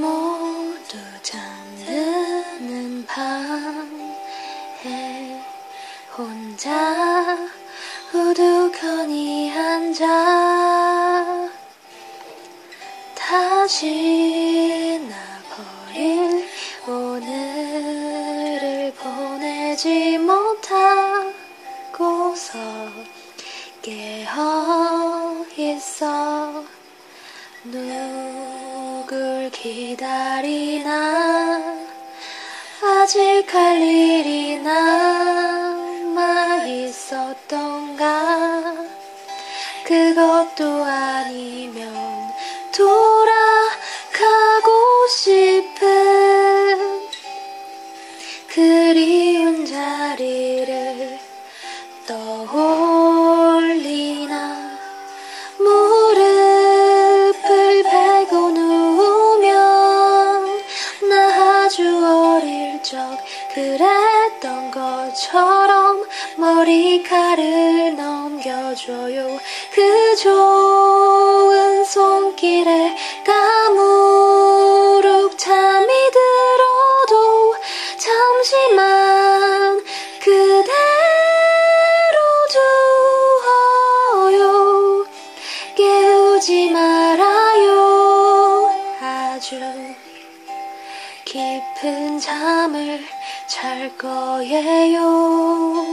모두 잠드는 밤에 혼자 우두커니 앉아 다시 나버릴 오늘을 보내지 못하고서 깨어 있어. 누굴 기다리나? 아직 할 일이 남아 있었던가? 그것도 아니면 돌 아주 어릴 적 그랬던 것처럼 머리카락을 넘겨줘요. 그 좋은 손길에 까무룩 잠이 들어도 잠시만 그대로 두어요. 깨우지 말아요. 아주 깊은 잠을 잘 거예요